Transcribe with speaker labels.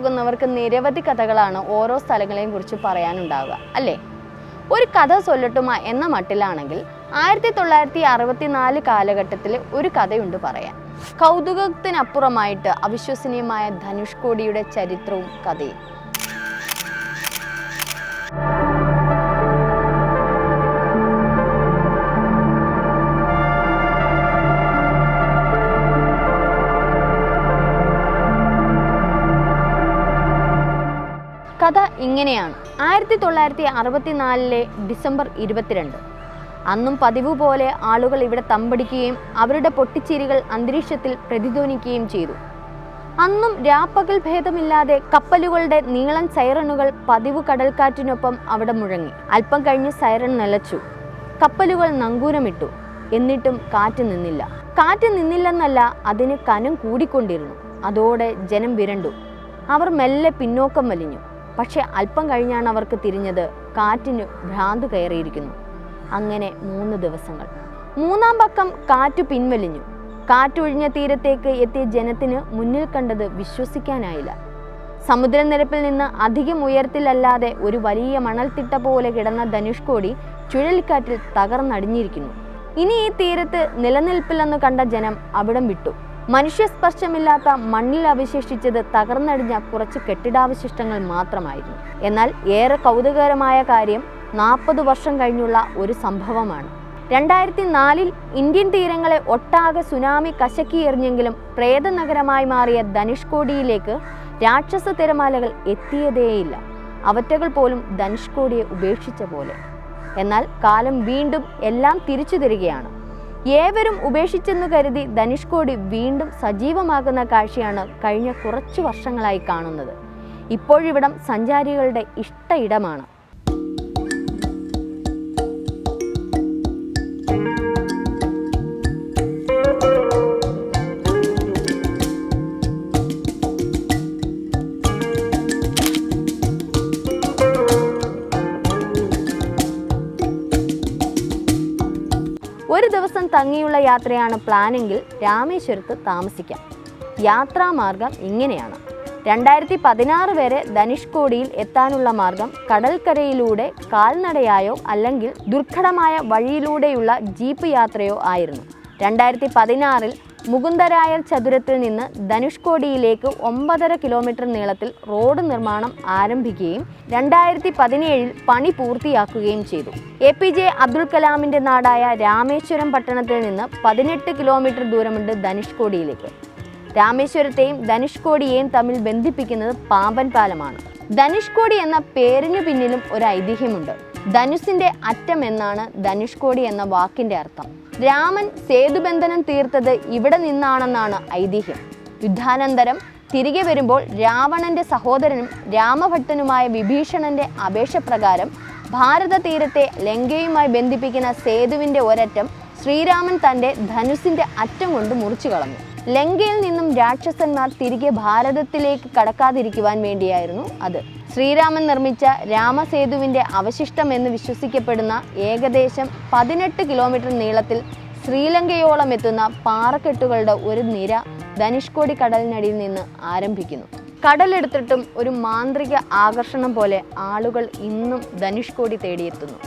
Speaker 1: പോകുന്നവർക്ക് നിരവധി കഥകളാണ് ഓരോ സ്ഥലങ്ങളെയും കുറിച്ച് പറയാനുണ്ടാവുക അല്ലേ? ഒരു കഥ സൊല്ലട്ടുമ എന്ന മട്ടിലാണെങ്കിൽ ആയിരത്തി തൊള്ളായിരത്തി അറുപത്തിനാല് കാലഘട്ടത്തിൽ ഒരു കഥയുണ്ട് പറയാൻ. കൗതുകത്തിനപ്പുറമായിട്ട് അവിശ്വസനീയമായ ധനുഷ്കോടിയുടെ ചരിത്രവും കഥയും. ഇങ്ങനെയാണ്. ആയിരത്തി തൊള്ളായിരത്തി അറുപത്തിനാലിലെ ഡിസംബർ ഇരുപത്തിരണ്ട്. അന്നും പതിവ് പോലെ ആളുകൾ ഇവിടെ തമ്പടിക്കുകയും അവരുടെ പൊട്ടിച്ചിരികൾ അന്തരീക്ഷത്തിൽ പ്രതിധ്വനിക്കുകയും ചെയ്തു. അന്നും രാപ്പകൽ ഭേദമില്ലാതെ കപ്പലുകളുടെ നീളൻ സൈറണുകൾ പതിവ് കടൽക്കാറ്റിനൊപ്പം അവിടെ മുഴങ്ങി. അല്പം കഴിഞ്ഞ് സൈറൺ നിലച്ചു. കപ്പലുകൾ നങ്കൂരമിട്ടു. എന്നിട്ടും കാറ്റ് നിന്നില്ല. കാറ്റ് നിന്നില്ലെന്നല്ല അതിന് കനം കൂടിക്കൊണ്ടിരുന്നു. അതോടെ ജനം വിരണ്ടു. അവർ മെല്ലെ പിന്നോക്കം വലിഞ്ഞു. പക്ഷെ അല്പം കഴിഞ്ഞാണ് അവർക്ക് തിരിഞ്ഞത്. കാറ്റിന് ഭ്രാന്ത് കയറിയിരിക്കുന്നു. അങ്ങനെ മൂന്ന് ദിവസങ്ങൾ. മൂന്നാം പക്കം കാറ്റു പിൻവലിഞ്ഞു. കാറ്റൊഴിഞ്ഞ തീരത്തേക്ക് എത്തിയ ജനത്തിന് മുന്നിൽ കണ്ടത് വിശ്വസിക്കാനായില്ല. സമുദ്രനിരപ്പിൽ നിന്ന് അധികം ഉയരത്തിലല്ലാതെ ഒരു വലിയ മണൽത്തിട്ട പോലെ കിടന്ന ധനുഷ്കോടി ചുഴലിക്കാറ്റിൽ തകർന്നടിഞ്ഞിരിക്കുന്നു. ഇനി ഈ തീരത്ത് നിലനിൽപ്പില്ലെന്ന് കണ്ട ജനം അവിടം വിട്ടു. മനുഷ്യസ്പർശമില്ലാത്ത മണ്ണിൽ അവശേഷിച്ചത് തകർന്നടിഞ്ഞ കുറച്ച് കെട്ടിടാവശിഷ്ടങ്ങൾ മാത്രമായിരുന്നു. എന്നാൽ ഏറെ കൗതുകകരമായ കാര്യം നാൽപ്പത് വർഷം കഴിഞ്ഞുള്ള ഒരു സംഭവമാണ്. രണ്ടായിരത്തി നാലിൽ ഇന്ത്യൻ തീരങ്ങളെ ഒട്ടാകെ സുനാമി കശക്കി എറിഞ്ഞെങ്കിലും പ്രേതനഗരമായി മാറിയ ധനുഷ്കോടിയിലേക്ക് രാക്ഷസ തിരമാലകൾ എത്തിയതേയില്ല. അവറ്റകൾ പോലും ധനുഷ്കോടിയെ ഉപേക്ഷിച്ച പോലെ. എന്നാൽ കാലം വീണ്ടും എല്ലാം തിരിച്ചു തരികയാണ്. ഏവരും ഉപേക്ഷിച്ചെന്ന് കരുതി ധനുഷ്കോടി വീണ്ടും സജീവമാകുന്ന കാഴ്ചയാണ് കഴിഞ്ഞ കുറച്ചു വർഷങ്ങളായി കാണുന്നത്. ഇപ്പോഴിവിടം സഞ്ചാരികളുടെ ഇഷ്ട ഇടമാണ്. തങ്ങിയുള്ള യാത്രയാണ് പ്ലാനെങ്കിൽ രാമേശ്വരത്ത് താമസിക്കാം. യാത്രാമാർഗം ഇങ്ങനെയാണ്. രണ്ടായിരത്തി പതിനാറ് വരെ ധനുഷ്കോടിയിൽ എത്താനുള്ള മാർഗം കടൽക്കരയിലൂടെ കാൽനടയായോ അല്ലെങ്കിൽ ദുർഘടമായ വഴിയിലൂടെയുള്ള ജീപ്പ് യാത്രയോ ആയിരുന്നു. രണ്ടായിരത്തി പതിനാറിൽ മുകുന്ദരായർ ചതുരത്തിൽ നിന്ന് ധനുഷ്കോടിയിലേക്ക് ഒമ്പതര കിലോമീറ്റർ നീളത്തിൽ റോഡ് നിർമ്മാണം ആരംഭിക്കുകയും രണ്ടായിരത്തി പതിനേഴിൽ പണി പൂർത്തിയാക്കുകയും ചെയ്തു. എ പി ജെ അബ്ദുൽ കലാമിന്റെ നാടായ രാമേശ്വരം പട്ടണത്തിൽ നിന്ന് പതിനെട്ട് കിലോമീറ്റർ ദൂരമുണ്ട് ധനുഷ്കോടിയിലേക്ക്. രാമേശ്വരത്തെയും ധനുഷ്കോടിയെയും തമ്മിൽ ബന്ധിപ്പിക്കുന്നത് പാമ്പൻ പാലമാണ്. ധനുഷ്കോടി എന്ന പേരിനു പിന്നിലും ഒരു ഐതിഹ്യമുണ്ട്. ധനുസിന്റെ അറ്റം എന്നാണ് ധനുഷ്കോടി എന്ന വാക്കിന്റെ അർത്ഥം. രാമൻ സേതുബന്ധനം തീർത്തത് ഇവിടെ നിന്നാണെന്നാണ് ഐതിഹ്യം. യുദ്ധാനന്തരം തിരികെ വരുമ്പോൾ രാവണന്റെ സഹോദരനും രാമഭട്ടനുമായ വിഭീഷണന്റെ അപേക്ഷ പ്രകാരം ഭാരത തീരത്തെ ലങ്കയുമായി ബന്ധിപ്പിക്കുന്ന സേതുവിന്റെ ഒരറ്റം ശ്രീരാമൻ തന്റെ ധനുസിന്റെ അറ്റം കൊണ്ട് മുറിച്ചു കളഞ്ഞു ലങ്കയിൽ നിന്നും രാക്ഷസന്മാർ തിരികെ ഭാരതത്തിലേക്ക് കടക്കാതിരിക്കുവാൻ വേണ്ടിയായിരുന്നു അത്. ശ്രീരാമൻ നിർമ്മിച്ച രാമസേതുവിന്റെ അവശിഷ്ടം എന്ന് വിശ്വസിക്കപ്പെടുന്ന ഏകദേശം പതിനെട്ട് കിലോമീറ്റർ നീളത്തിൽ ശ്രീലങ്കയോളം എത്തുന്ന പാറക്കെട്ടുകളുടെ ഒരു നിര ധനുഷ്കോടി കടലിനടിയിൽ നിന്ന് ആരംഭിക്കുന്നു. കടലെടുത്തിട്ടും ഒരു മാന്ത്രിക ആകർഷണം പോലെ ആളുകൾ ഇന്നും ധനുഷ്കോടി തേടിയെത്തുന്നു.